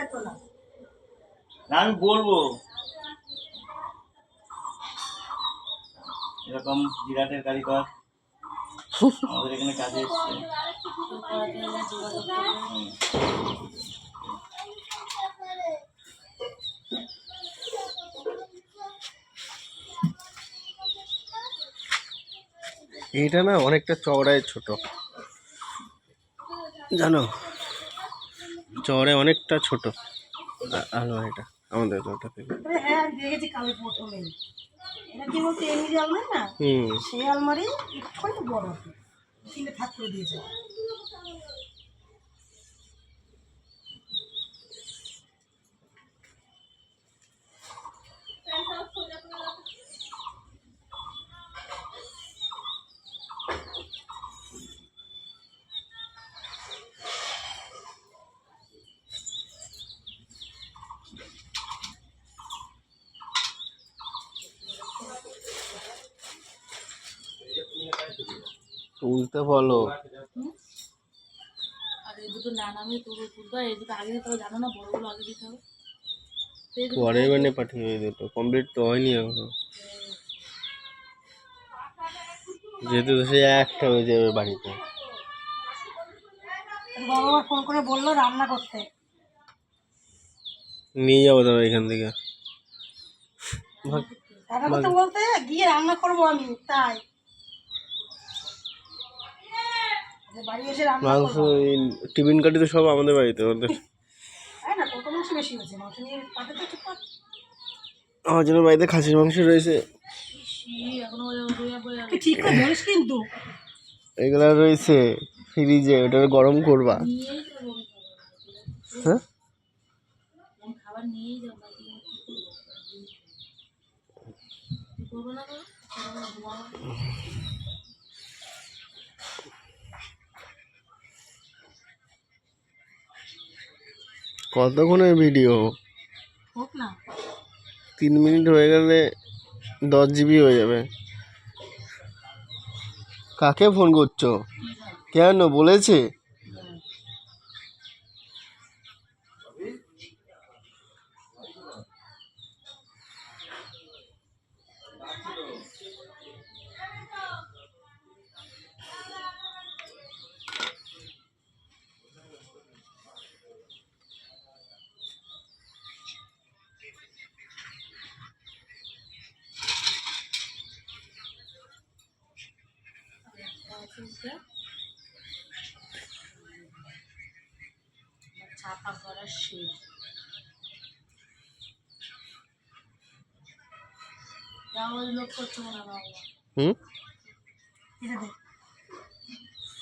না। আমি বলব। এরকম জিরাটের কারিগর আমাদের এখানে কাজে এসছে। এইটা না অনেকটা চওড়ায় ছোট। জানো চওড়ায় অনেকটা ছোট। আলো আলমারিটা আমাদের ওটা থেকে। হ্যাঁ দেখেছি কালে প্রথমে এটা কি বলতে এমনি আলমারি না? হুম। সেই আলমারি একটু বড়। তিনটে থাক করে দিয়েছে। তুলতে বলো। আর এই দুটো না নামে তুলো তুলবা এই দুটো আগে দিতে হবে জানো না বড়গুলো আগে দিতে হবে। তো এই দুটো পরে মানে পাঠিয়ে এই দুটো কমপ্লিট তো হয়নি এখনও। যেহেতু সে একটা হয়ে যাবে বাড়িতে। বাবা ফোন করে বলল রান্না করতে। নিয়ে যাব তবে এখান থেকে। বলতে গিয়ে রান্না করব আমি তাই যে বাড়ি এসে রান্না মাংস টিফিন কাটি তো সব আমাদের বাড়িতে ওদের চুপ আমার জন্য বাড়িতে খাসির মাংস রয়েছে। এগুলো রয়েছে ফ্রিজে ওটা গরম করবা। হ্যাঁ খাবার নিয়েই যাব বাকি আমি কি করব? কি করব না করো? করব না, ঘুমাবো। কতক্ষণের ভিডিও হোক না। তিন মিনিট হয়ে গেলে দশ জিবি হয়ে যাবে। কাকে ফোন করছ? কেন? বলেছে? ছাপা করা শেষ যাও লোক করছ মনে হয়